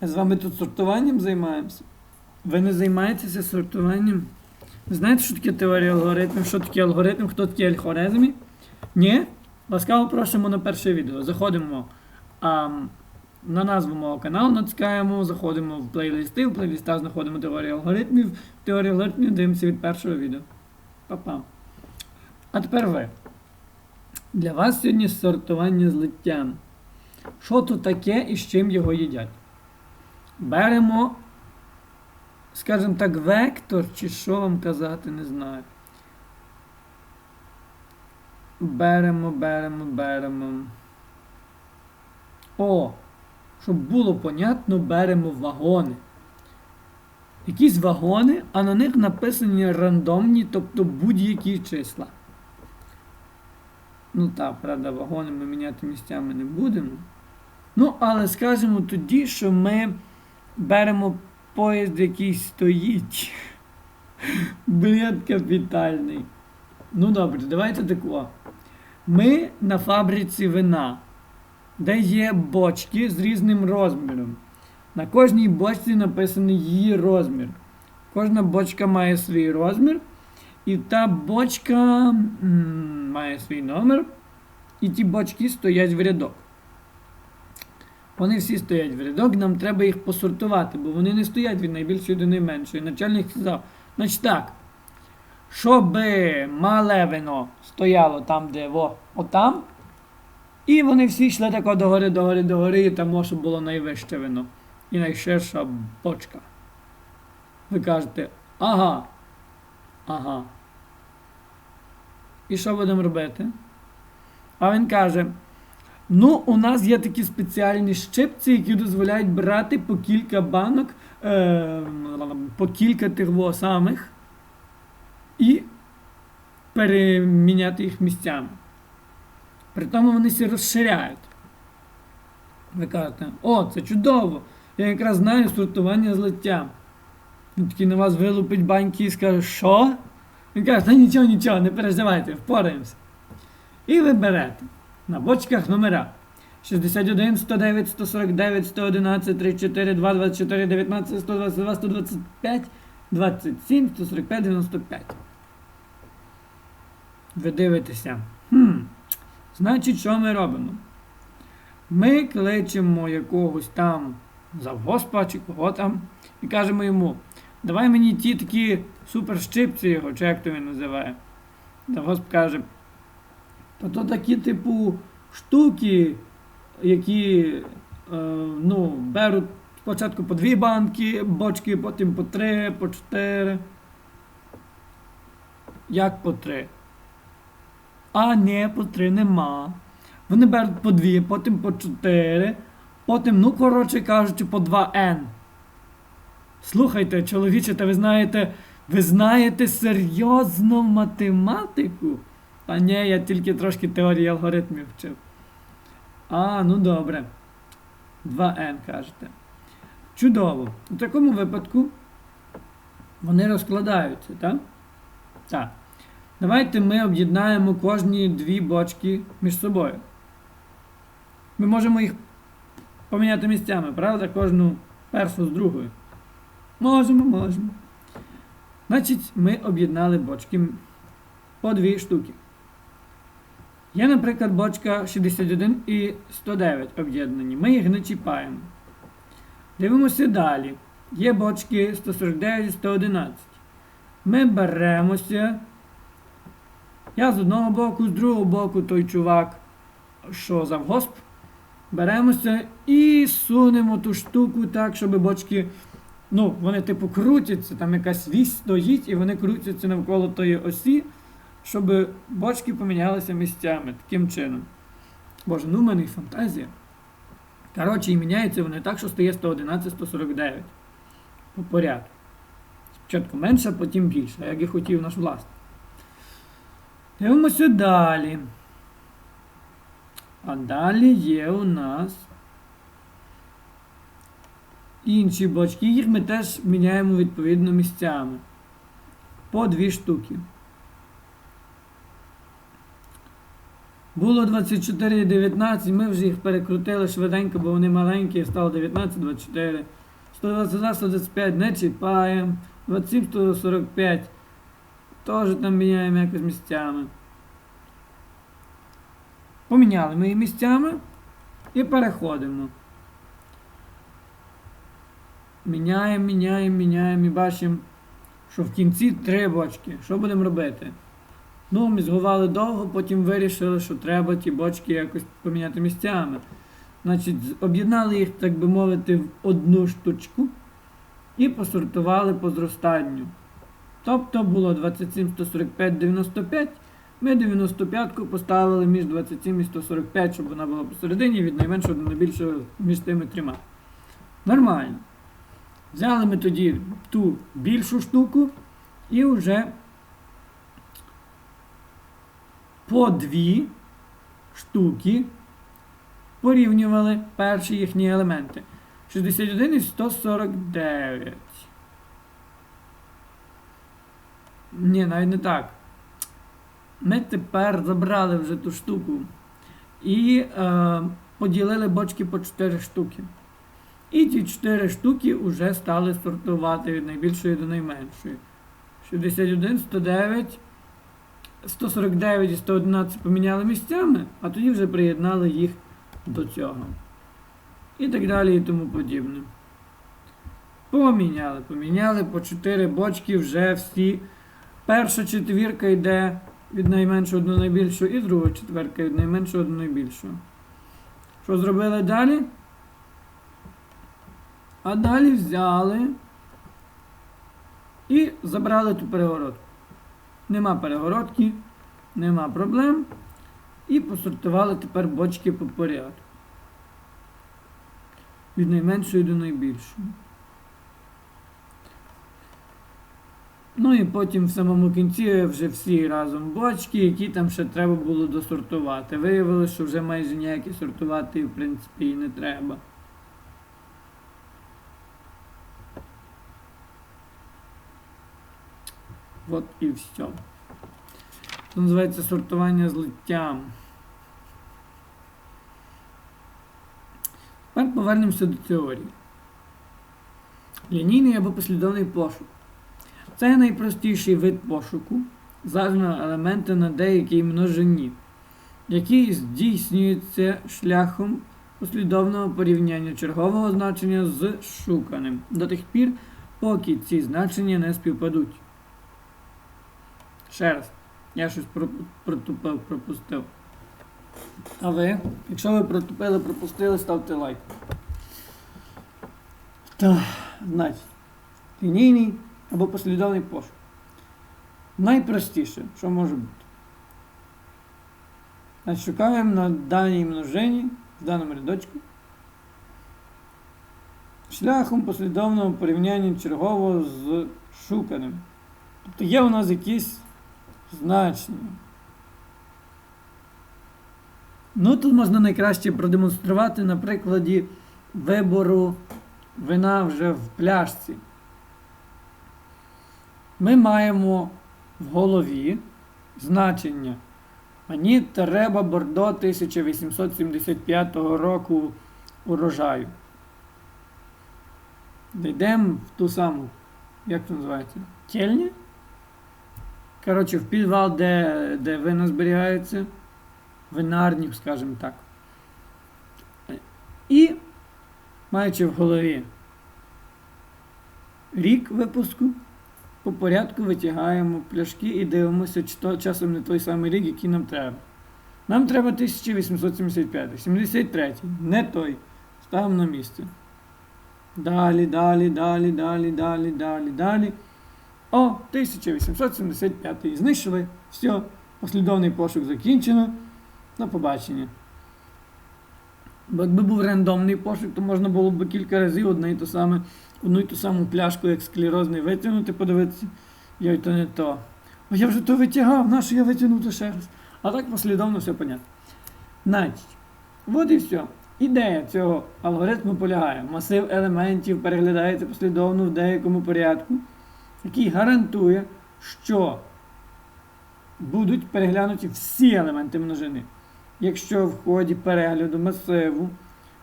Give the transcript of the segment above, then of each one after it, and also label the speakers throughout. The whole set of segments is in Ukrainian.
Speaker 1: Ми з вами тут сортуванням займаємося. Ви не займаєтеся сортуванням? Ви знаєте, що таке теорія алгоритмів? Що таке алгоритм? Хто такі алгоритми? Ні? Ласкаво просимо на перше відео. Заходимо а, на назву мого каналу, натискаємо, заходимо в плейлисти, в плейлистах знаходимо теорію алгоритмів. Теорію алгоритмів дивимося від першого відео. Па-па. А тепер ви. Для вас сьогодні сортування злиття. Що то таке і з чим його їдять? Беремо, скажімо так, вектор, чи що вам казати, не знаю. Беремо, беремо, беремо. О, щоб було понятно, беремо вагони. Якісь вагони, а на них написані рандомні, тобто будь-які числа. Ну так, правда, вагони ми міняти місцями не будемо. Ну, але скажемо тоді, що ми беремо поїзд, який стоїть. Бред капітальний. Ну добре, давайте тако. Ми на фабриці вина, де є бочки з різним розміром. На кожній бочці написаний її розмір. Кожна бочка має свій розмір. І та бочка м, має свій номер. І ті бочки стоять в рядок. Вони всі стоять в рядок, нам треба їх посортувати, бо вони не стоять від найбільшої до найменшої. Начальник сказав, значить так, щоб мале вино стояло там, де во, отам. І вони всі йшли тако догори, догори, догори, і там щоб було найвище вино. І найширша бочка. Ви кажете, ага. Ага. І що будемо робити? А він каже: ну, у нас є такі спеціальні щипці, які дозволяють брати по кілька банок, е, по кілька тих самих і переміняти їх місцями. При тому вони всі розширяють. Ви кажете, о, це чудово! Я якраз знаю сортування злиття. Він такий на вас вилупить баньки і скаже, що? Він каже, та нічого, нічого, не переживайте, впораємося. І ви берете на бочках номера 61, 109, 149, 111, 34, 2, 24, 19, 122, 125, 27, 145, 95. Ви дивитеся. Хм, значить, що ми робимо? Ми кличемо якогось там завгоспа чи кого там і кажемо йому, давай мені ті такі суперщипці його, чи як то він називає. Завгосп каже, то то такі типу штуки, які е, ну, беруть спочатку по дві банки, бочки, потім по три, по чотири. Як по три? А ні, по три нема. Вони беруть по дві, потім по чотири, потім, ну, коротше кажучи, по 2 N. Слухайте, чоловіче, та ви знаєте, ви знаєте серйозну математику? Та ні, я тільки трошки теорії алгоритмів вчив. А, ну добре. 2N кажете. Чудово. У такому випадку вони розкладаються, так? Так. Давайте ми об'єднаємо кожні дві бочки між собою. Ми можемо їх поміняти місцями, правда? Кожну першу з другою. Можемо, можемо. Значить, ми об'єднали бочки по дві штуки. Є, наприклад, бочка 61 і 109 об'єднані. Ми їх не чіпаємо. Дивимося далі. Є бочки 149 і 111. Ми беремося. Я з одного боку, з другого боку той чувак, що завгосп. Беремося і сунемо ту штуку так, щоб бочки. Ну, вони типу крутяться, там якась вісь стоїть, і вони крутяться навколо тої осі, щоб бочки помінялися місцями таким чином. Боже, ну в мене і фантазія. Коротше, і міняються вони так, що стає 111-149. По порядку. Спочатку менше, потім більше, як і хотів наш власник. Дивимося далі. А далі є у нас інші бочки, їх ми теж міняємо відповідно місцями. По дві штуки. Було 24 і 19, ми вже їх перекрутили швиденько, бо вони маленькі, стало 19, 24. 122, 125 не чіпаємо. 27, 145. Теж там міняємо якось місцями. Поміняли ми її місцями і переходимо. Міняємо, міняємо, міняємо і бачимо, що в кінці три бочки. Що будемо робити? Ну, мізгували довго, потім вирішили, що треба ті бочки якось поміняти місцями. Значить, об'єднали їх, так би мовити, в одну штучку і посортували по зростанню. Тобто було 27, 145, 95. Ми 95-ку поставили між 27 і 145, щоб вона була посередині від найменшого до найбільшого між тими трьома. Нормально. Взяли ми тоді ту більшу штуку і вже по дві штуки порівнювали перші їхні елементи. 61 і 149. Ні, навіть не так. Ми тепер забрали вже ту штуку і е, поділили бочки по 4 штуки. І ті 4 штуки вже стали сортувати від найбільшої до найменшої. 61, 109, 149 і 111 поміняли місцями, а тоді вже приєднали їх до цього. І так далі і тому подібне. Поміняли, поміняли по 4 бочки вже всі. Перша четвірка йде від найменшого до найбільшого, і друга четверка від найменшого до найбільшого. Що зробили далі? А далі взяли і забрали ту перегородку. Нема перегородки, нема проблем. І посортували тепер бочки по порядку. Від найменшої до найбільшої. Ну і потім в самому кінці вже всі разом бочки, які там ще треба було досортувати. Виявилося, що вже майже ніякі сортувати в принципі і не треба. От і все. Це називається сортування злиттям. Тепер повернемося до теорії. Лінійний або послідовний пошук. Це найпростіший вид пошуку заданого елемента на деякій множині, який здійснюється шляхом послідовного порівняння чергового значення з шуканим до тих пір, поки ці значення не співпадуть. Ще раз, я щось про- протупив, пропустив. А ви, якщо ви протупили, пропустили, ставте лайк. Так, значить, лінійний або послідовний пошук. Найпростіше, що може бути. Значить, шукаємо на даній множині, в даному рядочку, шляхом послідовного порівняння чергового з шуканим. Тобто є у нас якісь значення. Ну, тут можна найкраще продемонструвати на прикладі вибору вина вже в пляшці. Ми маємо в голові значення. Мені треба бордо 1875 року урожаю. Дійдемо в ту саму, як це називається? Тельня? Коротше, в підвал, де, де вина зберігаються, винарнів, скажімо так. І, маючи в голові рік випуску, по порядку витягаємо пляшки і дивимося, чи то часом не той самий рік, який нам треба. Нам треба 1875, 73, не той. Ставимо на місце. Далі, далі, далі, далі, далі, далі, далі. О, 1875 знайшли. Все, послідовний пошук закінчено. До побачення. Бо якби був рандомний пошук, то можна було б кілька разів одне і то саме, одну і ту саму пляшку, як склерозний, витягнути, подивитися, йой, то не то. О, я вже то витягав, нащо я витягнув то ще раз. А так послідовно все понятно. Значить, от і все. Ідея цього алгоритму полягає. Масив елементів переглядається послідовно в деякому порядку, який гарантує, що будуть переглянуті всі елементи множини. якщо в ході перегляду масиву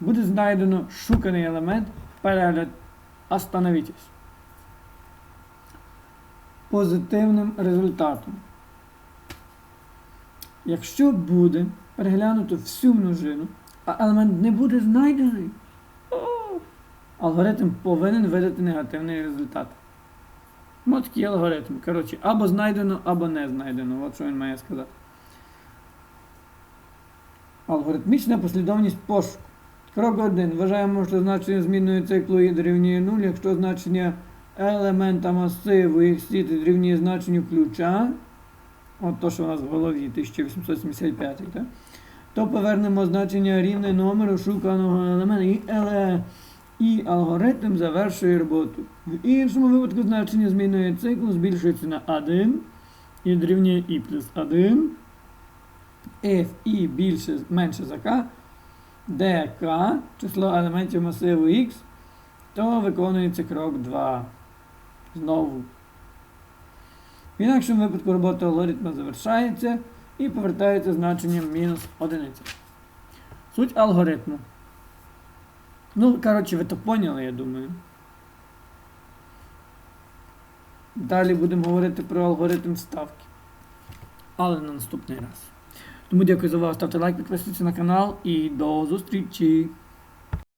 Speaker 1: буде знайдено шуканий елемент, перегляд остановітесь. Позитивним результатом. Якщо буде переглянуто всю множину, а елемент не буде знайдений, алгоритм повинен видати негативний результат. Ось такий алгоритм. Коротше, або знайдено, або не знайдено. От що він має сказати. Алгоритмічна послідовність пошуку. Крок 1. Вважаємо, що значення змінної циклу дорівнює 0, якщо значення елемента масиву x дорівнює значенню ключа. От то, що у нас в голові 1875, так? то повернемо значення рівне номеру шуканого елемента і, алгоритм завершує роботу. В іншому випадку значення змінної циклу збільшується на 1 і дорівнює і плюс 1. F і більше менше за K, де K число елементів масиву X, то виконується крок 2. Знову. В інакшому випадку робота алгоритму завершається і повертається значенням мінус одиниця. Суть алгоритму. Ну, коротше, ви то поняли, я думаю. Далі будемо говорити про алгоритм вставки. Але на наступний раз. Тому дякую за увагу, ставте лайк, підписуйтесь на канал і до зустрічі!